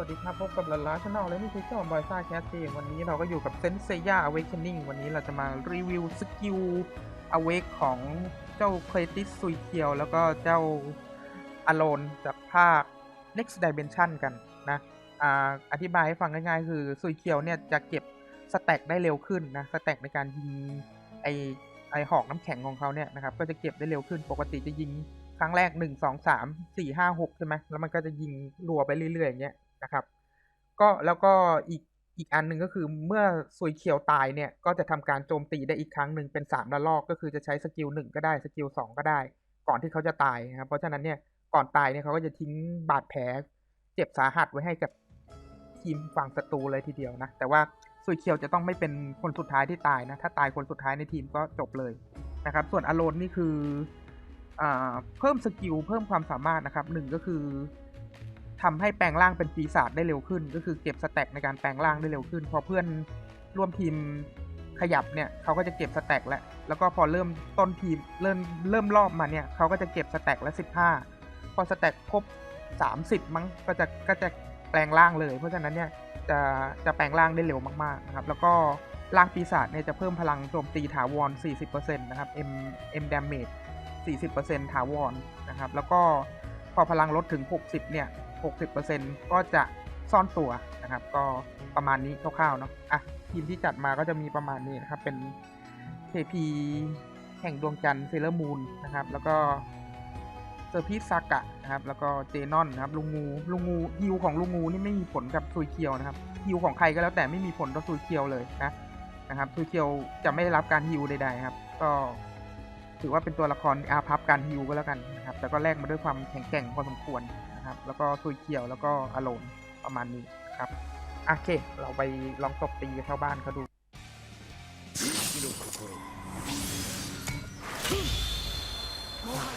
วัสดีครับพบกับลาลาชาแนลและนี่คือช่องบอยซ่าแคสเวันนี้เราก็อยู่กับเซนเซียอเวก e นิ่งวันนี้เราจะมารีวิวสกิลอเวกของเจ้าเคลติสซุยเคียว แล้วก็เจ้าอโลนจากภาค next dimension กันนะอ่าอธิบายให้ฟังง่ายๆ คือซุยเคียวเนี่ยจะเก็บสแต็กได้เร็วขึ้นนะสแต็กในการยิงไอไอหอกน้ำแข็งของเขาเนี่ยนะครับก็จะเก็บได้เร็วขึ้นปกติจะยิงครั้งแรก 1 2 3 4 5 6 ใช่ไหมแล้วมันก็จะยิงรัวไปเรื่อยๆอย่างเงี้ย นะครับ ก็แล้วก็อีกอีกอันหนึ่งก็คือเมื่อซุยเคียวตายเนี่ยก็จะทำการโจมตีได้อีกครั้งหนึ่งเป็นสามระลอกก็คือจะใช้สกิลหนึ่งก็ได้สกิลสองก็ได้ ก่อนที่เขาจะตายนะครับเพราะฉะนั้นเนี่ยก่อนตายเนี่ยเขาก็จะทิ้งบาดแผลเจ็บสาหัสไว้ให้กับทีมฝั่งศัตรูเลยทีเดียวนะแต่ว่าซุยเคียวจะต้องไม่เป็นคนสุดท้ายที่ตายนะถ้าตายคนสุดท้ายในทีมก็จบเลยนะครับ ส่วนอโลนนี่คือเพิ่มสกิลเพิ่มความสามารถนะครับหนึ่งก็คือ ทำให้แปลงร่างเป็นปีศาจได้เร็วขึ้น ก็คือเก็บสแต็กในการแปลงร่างได้เร็วขึ้น พอเพื่อนร่วมทีมขยับเนี่ยเขาก็จะเก็บสแต็กแล้วแล้วก็พอเริ่มต้นทีมเริ่มเริ่มรอบมาเนี่ยเขาก็จะเก็บสแต็กละสิบห้าพอสแต็กครบสามสิบมั้งก็จะก็จะแปลงร่างเลย เพราะฉะนั้นเนี่ยจะจะแปลงร่างได้เร็วมากๆนะครับแล้วก็ร่างปีศาจเนี่ยจะเพิ่มพลังโจมตีถาวร 40%นะครับ M M damage 40%ถาวรนะครับแล้วก็พอพลังลดถึง 60 เนี่ย 60%ก็จะซ่อนตัวนะครับ ก็ประมาณนี้คร่าวๆเนาะอะทีมที่จัดมาก็จะมีประมาณนี้นะครับ เป็น KP แห่งดวงจันทร์เซเลอร์มูนนะครับ แล้วก็เซอร์พีซากะนะครับ แล้วก็เจนอนนะครับ ลุงงู ลุงงูฮิวของลุงงูนี่ไม่มีผลกับซุยเคียวนะครับฮิวของใครก็แล้วแต่ไม่มีผลต่อซุยเคียวเลยนะนะครับซุยเคียวจะไม่ได้รับการฮิวใดๆครับ ก็ถือว่าเป็นตัวละครอาพับการฮิวก็แล้วกันนะครับ แต่ก็แลกมาด้วยความแข็งแกร่งพอสมควร ครับ แล้วก็ซุยเคียวแล้วก็อโลนประมาณนี้ครับโอเค เราไปลองตบตีเข้าบ้านเขาดู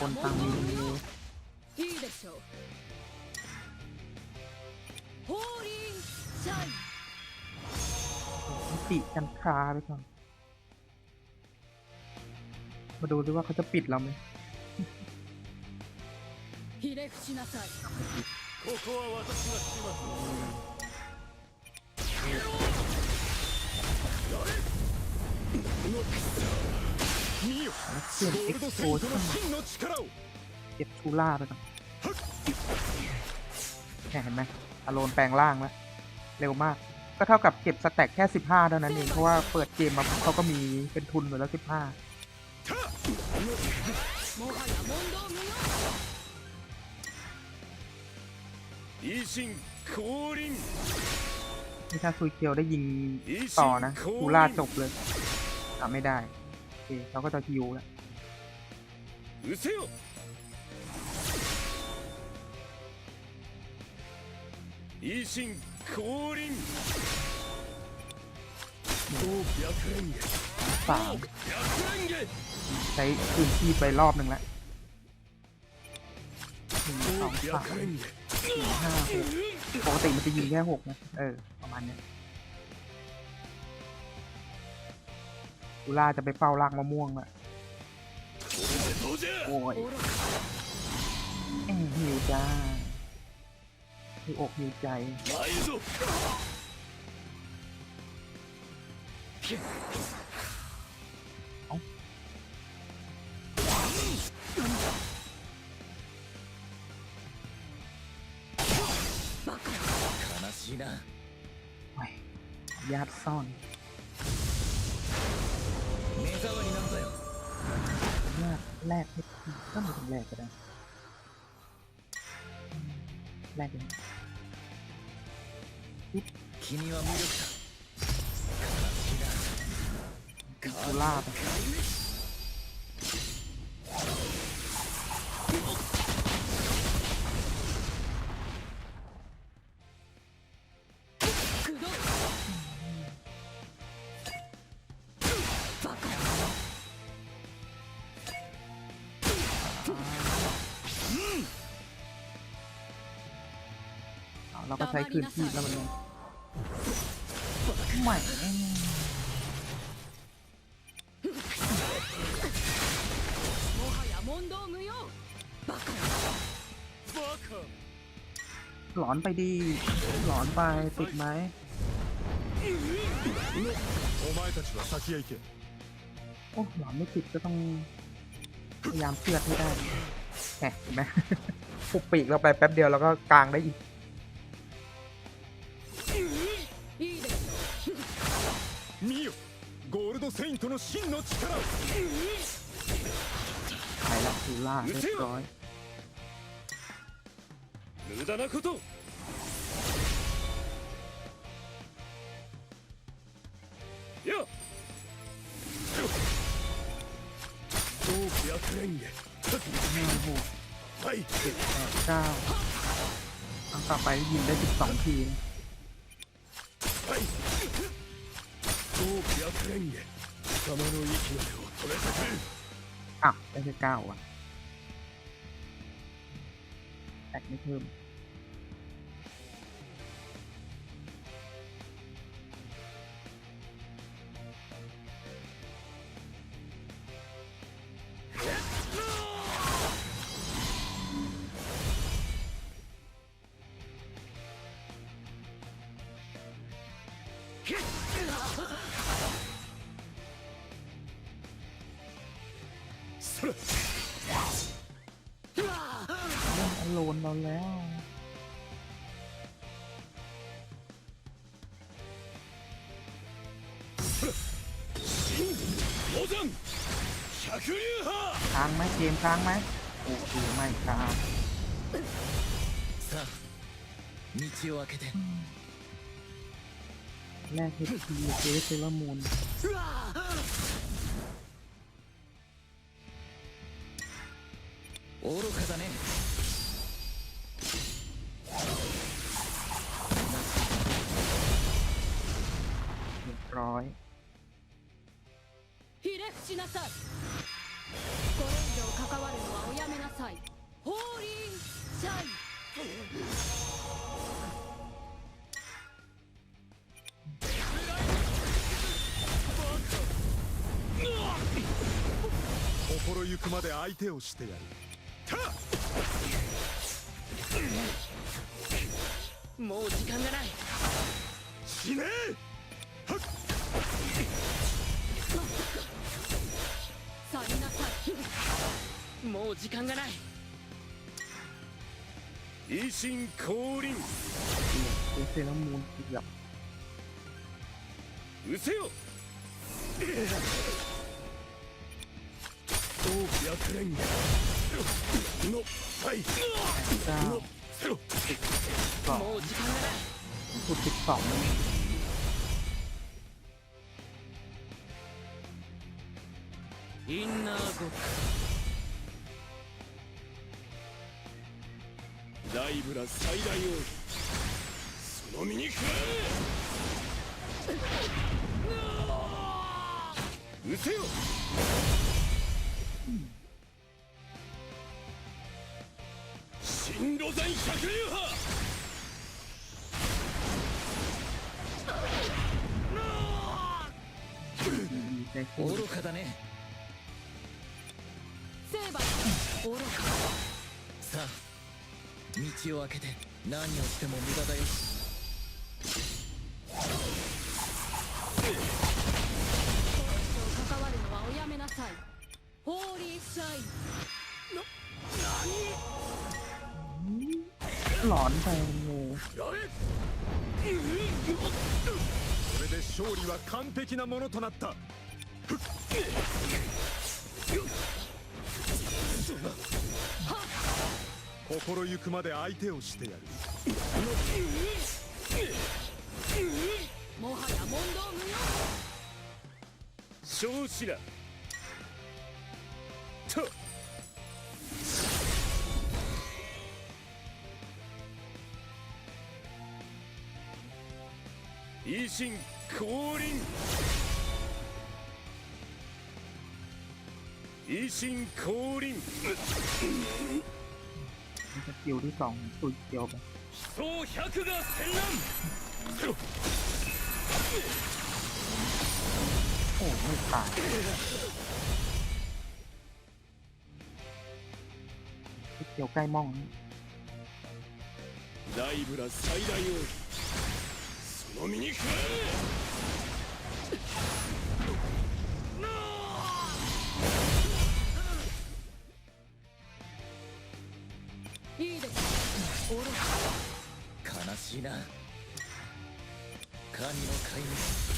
คนต่างมีติกันคาไปก่อนมาดูด้วยว่าเขาจะปิดเราไหม ひれ伏しなさいここは私がします見よ เปลี่ยน ゴー เอ็ก ルド โพ セイン ชั่ ト น の真の力を เก็บชูล่าไปก่อนแค่เห็นไหมอโลนแปลงร่างแล้ว เร็วมาก ก็เท่ากับเก็บสแต็กแค่ 15 เท่านั้นเอง เพราะว่าเปิดเกมมาเขาก็มีเป็นทุนอยู่แล้ว 15 もはや問答無用 維新降臨 นี่ถ้าซุยเคียวได้ยิงต่อนะชูล่าจบเลยอ่ะไม่ได้ โอเคเขาก็จะฮิวแล้ว 失せよ維新降臨白蓮華 สาม 白蓮華 ใช้พื้นที่ไปรอบหนึ่งแล้วห นึ่งสองสามสี่ห้าหกปกติมันจะยิงแค่หกนะ เออ ประมาณนี้กูล่าจะไปเฝ้าลากมะม่วงละโอ้ยหิวจ้าหิวอกหิวใจ しいな โอ้ยญาติซ่อน 目障りなんだよ ญาติแลกให้ทีก็ไม่ต้องแลกก็ได้อืมแลกเลย 君は無力だ กูล่าไป く ช้คืนที่แล้วมันใหม่หลอนไปดีหลอนไปติดไหมโอ้หลอนไม่ติดก็ต้องพยายามเพื่อให้ได้แหมเห็นไหมปุกปีกเราไปแป๊บเดียวแล้วก็กลางได้อีก ゴールドセイントの真の力を ไปแล้วทูล่าเรียบร้อย 無駄なことをよっ超白蓮華 ห้าหก はい เจ็ดแปดเก้าครั้งต่อไปยิงได้สิบสองทีม はい超白蓮華 貴様の息までを止めさせる อ่ะได้แค่เก้าอ่ะแตกไม่เพิ่ม โลนเราแล้ว ค้างไหมเกมค้างไหมโอ้โหไม่ค้างแรกเฮดทีเจสเซลมูน 愚かだね เรียบร้อย ひれ伏しなさいこれ以上関わるのはおやめなさいホーリーシャイン心ゆくまで相手をしてやる もう時間がない。死ね。はっ。去りなさいもう時間がない。維新降臨。うせよ。大白蓮のはい。の。 せろ สอง もう時間がないพูดสิบสอง インナーゴッライブラ最大王その身に食えうせよ 氷山百流派。愚かだね。成敗愚かさあ道を開けて何をしても無駄だよ。関わるのはおやめなさい。ホーリーシャイン。な何？ หลอนไปโง่ これで勝利は完璧なものとなった心ゆくまで相手をしてやるもはや問答無用少子ら 維新降臨維新降臨 มันจะคิวที่สองตุยเกียวไป 総百が戦乱 โอ้ไม่ตายตุยเกียวใกล้ม่องนะ ライブラ最大王 飲みに食いいですおろ悲しいな。神の介入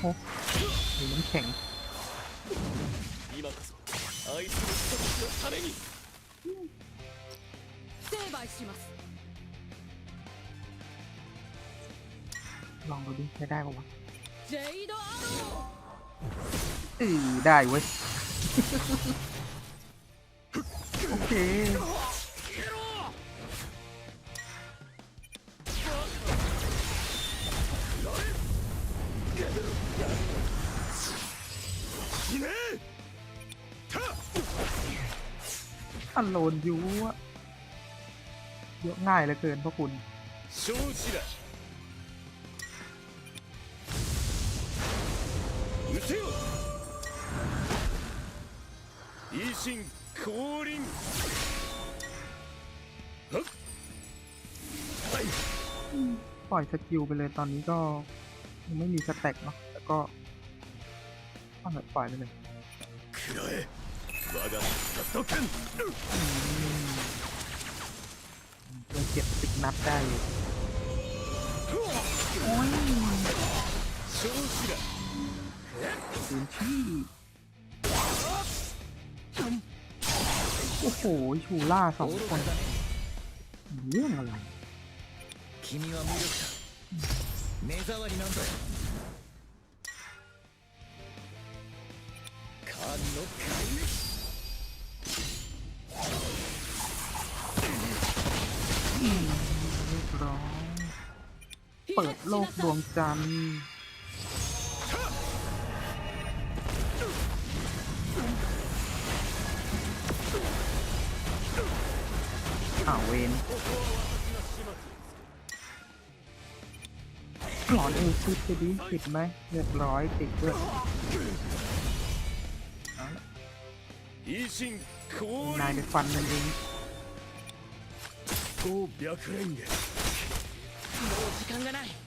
โอ้มีน้ำแข็งลองดูดิจะได้ปะวะเออได้เว้ย โอเค อันโลนยูอะเยอะง่ายเหลือเกินพวกคุณ 少子だ撃てよ維新降臨はっはい ปล่อยสกิลไปเลยตอนนี้ก็ยังไม่มีสแต็กเนาะแต่ก็เอาเลยปล่อยไปเลย 食らえ 我がカット剣 ยังเก็บสิบนัดได้อยู่ 少子だ พื้นที่โอ้โห ชูล่าสอง 愚 คน かだね เรื่องอะไร 君は無力だ目障りなんだよ神の介入 โลกดวงจันทร์อ้าวเวนหลอนเอซิดไปดิติดไหมเรียบร้อยติดด้วยเอาละ 維新降 นาย 臨 ไปฟันมันเอง 高白蓮華もう時間がない高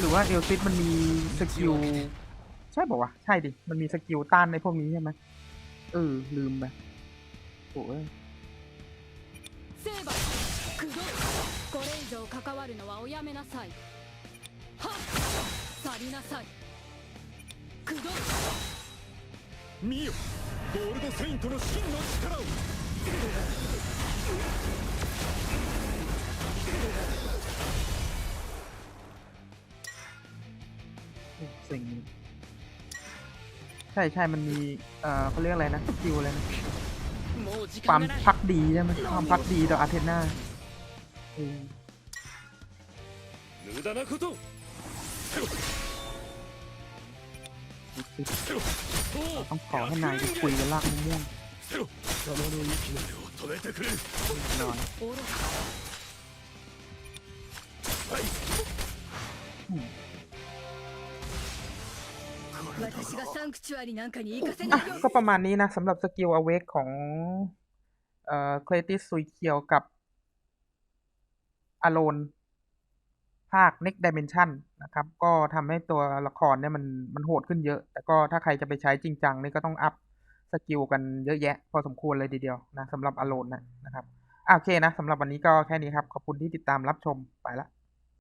หรือว่าเอลซิดมันมีสกิล ใช่บอกว่าวะใช่ดิ มันมีสกิลต้านในพวกนี้ใช่ไหมเออ ลืมไปโอ้ย 成敗くどこれ以上関わるのはおやめなさいはっ去りなさいくど見よゴールドセイントの真の力を สิ่งใช่ใช่มันมี เอ่อเขาเรียกอะไรนะสกิลอะไรนะ ความพักดีใช่ไหมความพักดีต่ออาเทน่าต้องขอให้นายคุยกับลากม่วงนอน 私がサンクチュアリなんかに行かせ อ่ะ ないよ ก็ประมาณนี้นะสำหรับสกิลอเวกของเอ่อเคลติสซุยเคียวกับอโลนภาค Next Dimension นะครับ ก็ทำให้ตัวละครเนี่ยมันมันโหดขึ้นเยอะ แต่ก็ถ้าใครจะไปใช้จริงจังนี่ก็ต้องอัพสกิลกันเยอะแยะ พอสมควรเลยทีเดียวนะสำหรับอโลนนะนะครับอ่ะโอเคนะสำหรับวันนี้ก็แค่นี้ครับ ขอบคุณที่ติดตามรับชมไปละ